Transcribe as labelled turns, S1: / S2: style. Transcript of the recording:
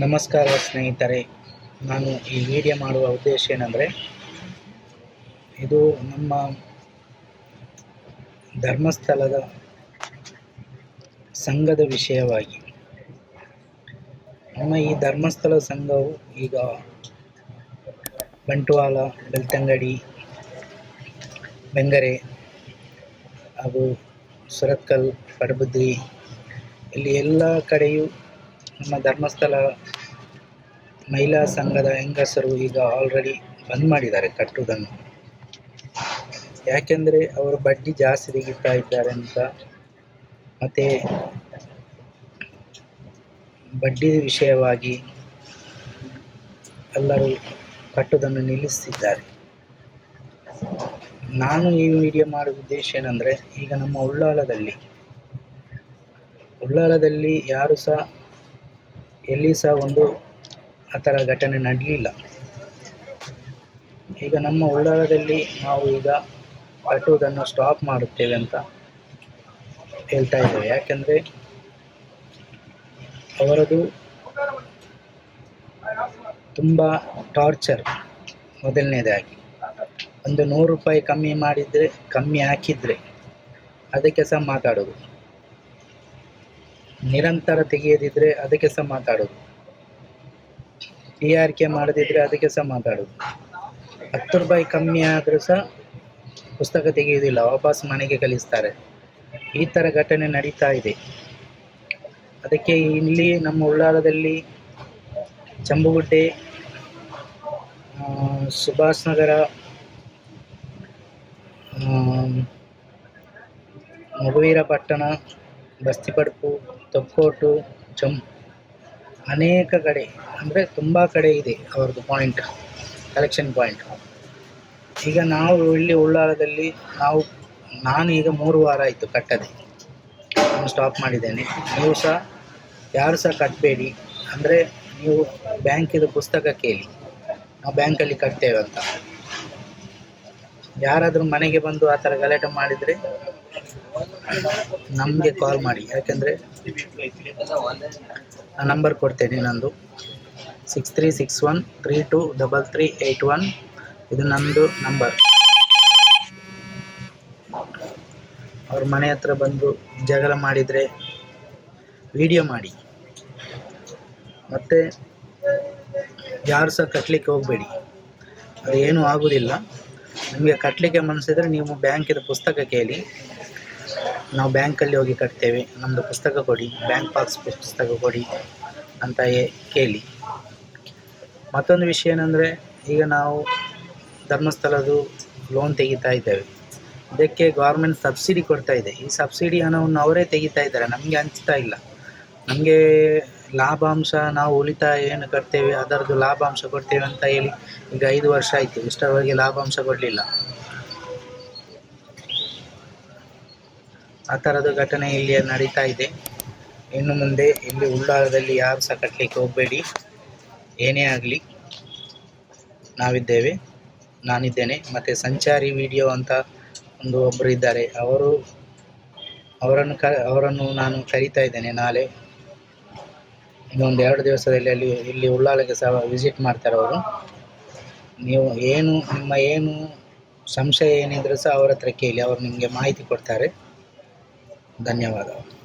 S1: ನಮಸ್ಕಾರ ಸ್ನೇಹಿತರೆ. ನಾನು ಈ ವಿಡಿಯೋ ಮಾಡುವ ಉದ್ದೇಶ ಏನಂದರೆ, ಇದು ನಮ್ಮ ಧರ್ಮಸ್ಥಳದ ಸಂಘದ ವಿಷಯವಾಗಿ. ನಮ್ಮ ಈ ಧರ್ಮಸ್ಥಳ ಸಂಘವು ಈಗ ಬಂಟ್ವಾಳ, ಬೆಳ್ತಂಗಡಿ, ಬೆಂಗರೆ ಹಾಗೂ ಸುರತ್ಕಲ್ ಪಡಬುದ್ರಿ ಇಲ್ಲಿ ಎಲ್ಲ ಕಡೆಯೂ ನಮ್ಮ ಧರ್ಮಸ್ಥಳ ಮಹಿಳಾ ಸಂಘದ ಹೆಂಗಸರು ಈಗ ಆಲ್ರೆಡಿ ಬಂದ್ ಮಾಡಿದ್ದಾರೆ ಕಟ್ಟುವುದನ್ನು ಯಾಕೆಂದರೆ ಅವರು ಬಡ್ಡಿ ಜಾಸ್ತಿ ತೆಗಿತಾ ಇದ್ದಾರೆ ಅಂತ. ಮತ್ತು ಬಡ್ಡಿ ವಿಷಯವಾಗಿ ಎಲ್ಲರೂ ಕಟ್ಟುವುದನ್ನು ನಿಲ್ಲಿಸ್ತಿದ್ದಾರೆ. ನಾನು ಈ ವಿಡಿಯೋ ಮಾಡುವ ಉದ್ದೇಶ ಏನಂದರೆ, ಈಗ ನಮ್ಮ ಉಳ್ಳಾಲದಲ್ಲಿ ಉಳ್ಳಾಲದಲ್ಲಿ ಯಾರು ಸಹ ಎಲ್ಲಿ ಸಹ ಒಂದು ಆ ಥರ ಘಟನೆ ನಡೆಯಲಿಲ್ಲ ಈಗ ನಮ್ಮ ಉಳ್ಳಾಳದಲ್ಲಿ ನಾವು ಈಗ ಕಟ್ಟುವುದನ್ನು ಸ್ಟಾಪ್ ಮಾಡುತ್ತೇವೆ ಅಂತ ಹೇಳ್ತಾ ಇದ್ದೇವೆ. ಯಾಕೆಂದರೆ ಅವರದು ತುಂಬ ಟಾರ್ಚರ್ ಮೊದಲನೇದಾಗಿ. ಒಂದು ನೂರು ರೂಪಾಯಿ ಕಮ್ಮಿ ಮಾಡಿದರೆ, ಕಮ್ಮಿ ಹಾಕಿದರೆ ಅದಕ್ಕೆ ಸಹ ಮಾತಾಡೋದು. ನಿರಂತರ ತೆಗೆಯದಿದ್ರೆ ಅದಕ್ಕೆ ಸಹ ಮಾತಾಡೋದು. ಟಿ ಆರ್ ಕೆ ಮಾಡದಿದ್ರೆ ಅದಕ್ಕೆ ಸಹ ಮಾತಾಡೋದು. ಹತ್ತು ರೂಪಾಯಿ ಕಮ್ಮಿ ಆದರೂ ಸಹ ಪುಸ್ತಕ ತೆಗೆಯುವುದಿಲ್ಲ, ವಾಪಸ್ ಮನೆಗೆ ಕಳಿಸ್ತಾರೆ. ಈ ಥರ ಘಟನೆ ನಡೀತಾ ಇದೆ. ಅದಕ್ಕೆ ಇಲ್ಲಿ ನಮ್ಮ ಉಳ್ಳಾಲದಲ್ಲಿ ಚಂಬುಗುಡ್ಡೆ ಸುಭಾಷ್ ನಗರ ಮಗುವೀರ ಪಟ್ಟಣ ಬಸ್ತಿಪಡ್ಪು ತೊಕ್ಕೋಟು, ಜಮ್ ಅನೇಕ ಕಡೆ, ಅಂದರೆ ತುಂಬ ಕಡೆ ಇದೆ ಅವ್ರದ್ದು ಪಾಯಿಂಟ್ ಕಲೆಕ್ಷನ್ ಪಾಯಿಂಟ್ ಈಗ ನಾವು ಇಲ್ಲಿ ಉಳ್ಳಾಲದಲ್ಲಿ ನಾವು, ನಾನು ಈಗ ಮೂರು ವಾರ ಆಯಿತು ಕಟ್ಟದೆ. ನಾನು ಸ್ಟಾಪ್ ಮಾಡಿದ್ದೇನೆ. ನೀವು ಸಹ, ಯಾರು ಸಹ ಕಟ್ಟಬೇಡಿ ಅಂದರೆ ನೀವು ಬ್ಯಾಂಕಿದು ಪುಸ್ತಕ ಕೇಳಿ. ನಾವು ಬ್ಯಾಂಕಲ್ಲಿ ಕಟ್ತೇವೆ ಅಂತ. ಯಾರಾದರೂ ಮನೆಗೆ ಬಂದು ಆ ಥರ ಗಲಾಟೆ ಮಾಡಿದರೆ ನಮಗೆ ಕಾಲ್ ಮಾಡಿ. ಯಾಕೆಂದರೆ ಆ ನಂಬರ್ ಕೊಡ್ತೇನೆ ನಂದು. Six three six one three two double three eight one ಇದು ನಂದು ನಂಬರ್ ಅವ್ರ ಮನೆ ಹತ್ರ ಬಂದು ಜಗಳ ಮಾಡಿದರೆ ವಿಡಿಯೋ ಮಾಡಿ. ಮತ್ತು ಯಾರು ಸಹ ಕಟ್ಟಲಿಕ್ಕೆ ಹೋಗಬೇಡಿ. ಅದು ಏನೂ ಆಗೋದಿಲ್ಲ. ನಿಮಗೆ ಕಟ್ಟಲಿಕ್ಕೆ ಮನಸ್ಸಿದ್ರೆ ನೀವು ಬ್ಯಾಂಕಿದ ಪುಸ್ತಕ ಕೇಳಿ. ನಾವು ಬ್ಯಾಂಕಲ್ಲಿ ಹೋಗಿ ಕಟ್ತೇವೆ. ನಮ್ಮದು ಪುಸ್ತಕ ಕೊಡಿ, ಬ್ಯಾಂಕ್ ಪಾಸ್ ಪುಸ್ತಕ ಕೊಡಿ ಅಂತ ಕೇಳಿ. ಮತ್ತೊಂದು ವಿಷಯ ಏನಂದರೆ, ಈಗ ನಾವು ಧರ್ಮಸ್ಥಳದ್ದು ಲೋನ್ ತೆಗಿತಾ ಇದ್ದೇವೆ. ಇದಕ್ಕೆ ಗೌರ್ಮೆಂಟ್ ಸಬ್ಸಿಡಿ ಕೊಡ್ತಾ ಇದೆ. ಈ ಸಬ್ಸಿಡಿ ಹಣವನ್ನು ಅವರೇ ತೆಗಿತಾ ಇದ್ದಾರೆ. ನಮಗೆ ಹಂಚ್ತಾ ಇಲ್ಲ. ನಮಗೆ ಲಾಭಾಂಶ ನಾವು ಉಳಿತಾಯ ಏನು ಕಟ್ತೇವೆ, ಅದರದ್ದು ಲಾಭಾಂಶ ಕೊಡ್ತೇವೆ ಅಂತ ಹೇಳಿ ಈಗ ಐದು ವರ್ಷ ಆಯಿತು. ಇಷ್ಟರವರೆಗೆ ಲಾಭಾಂಶ ಕೊಡಲಿಲ್ಲ. ಆ ಥರದ ಘಟನೆ ಇಲ್ಲಿ ನಡೀತಾ ಇದೆ. ಇನ್ನು ಮುಂದೆ ಇಲ್ಲಿ ಉಳ್ಳಾಲದಲ್ಲಿ ಯಾರು ಸಹ ಕಟ್ಟಲಿಕ್ಕೆ ಹೋಗಬೇಡಿ. ಏನೇ ಆಗಲಿ, ನಾವಿದ್ದೇವೆ. ನಾನಿದ್ದೇನೆ. ಮತ್ತು ಸಂಚಾರಿ ವಿಡಿಯೋ ಅಂತ ಒಂದು ಒಬ್ಬರು ಇದ್ದಾರೆ. ಅವರು, ಅವರನ್ನು ಕ, ಅವರನ್ನು ನಾನು ಕರೀತಾ ಇದ್ದೇನೆ ನಾಳೆ. ಇನ್ನೊಂದು ಎರಡು ದಿವಸದಲ್ಲಿ ಅಲ್ಲಿ, ಇಲ್ಲಿ ಉಳ್ಳಾಲಕ್ಕೆ ಸಹ ವಿಸಿಟ್ ಮಾಡ್ತಾರೆ ಅವರು. ನೀವು ಏನು, ನಿಮ್ಮ ಏನು ಸಂಶಯ ಏನಿದ್ರೂ ಸಹ ಅವರ ಹತ್ರ ಕೇಳಿ, ಅವರು ನಿಮಗೆ ಮಾಹಿತಿ ಕೊಡ್ತಾರೆ. ధన్యవాదాలు.